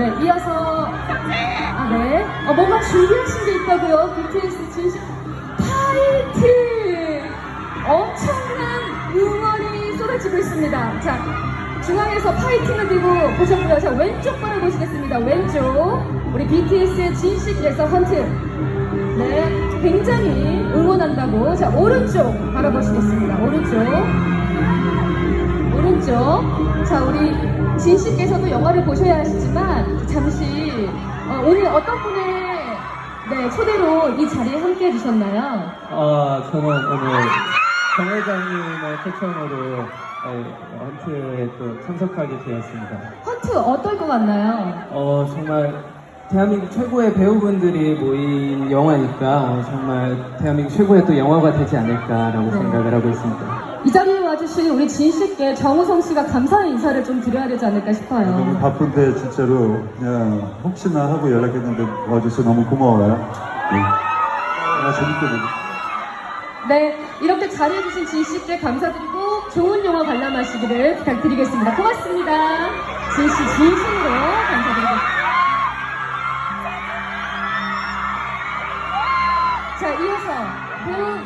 네, 이어서 아, 네. 어, 뭔가 준비하신 게 있다고요. BTS 진심 파이팅! 엄청난 응원이 쏟아지고 있습니다. 자, 중앙에서 파이팅을 들고 보셨고요. 자, 왼쪽 바라보시겠습니다. 왼쪽. 우리 BTS의 진식 예서 헌트. 네, 굉장히 응원한다고. 자, 오른쪽 바라보시겠습니다. 오른쪽. 자, 우리 진 씨께서도 영화를 보셔야 하시지만 잠시 어, 오늘 어떤 분의 네, 초대로 이 자리에 함께 해주셨나요? 어, 저는 오늘 정 회장님의 초청으로 헌트에 또 참석하게 되었습니다. 헌트 어떨 것 같나요? 어, 정말 대한민국 최고의 배우분들이 모인 영화니까 어, 정말 대한민국 최고의 또 영화가 되지 않을까라고 네. 생각을 하고 있습니다. 이 자리에 와주신 우리 진 씨께 정우성 씨가 감사의 인사를 좀 드려야 되지 않을까 너무 싶어요. 바쁜데 진짜로 그냥 혹시나 하고 연락했는데 와줘서 너무 고마워요. 네. 아 재밌게 보고. 네, 이렇게 자리해주신 진 씨께 감사드리고 좋은 영화 관람하시기를 부탁드리겠습니다. 고맙습니다. 진씨 진심으로 감사드리겠습니다. 자, 이어서 배우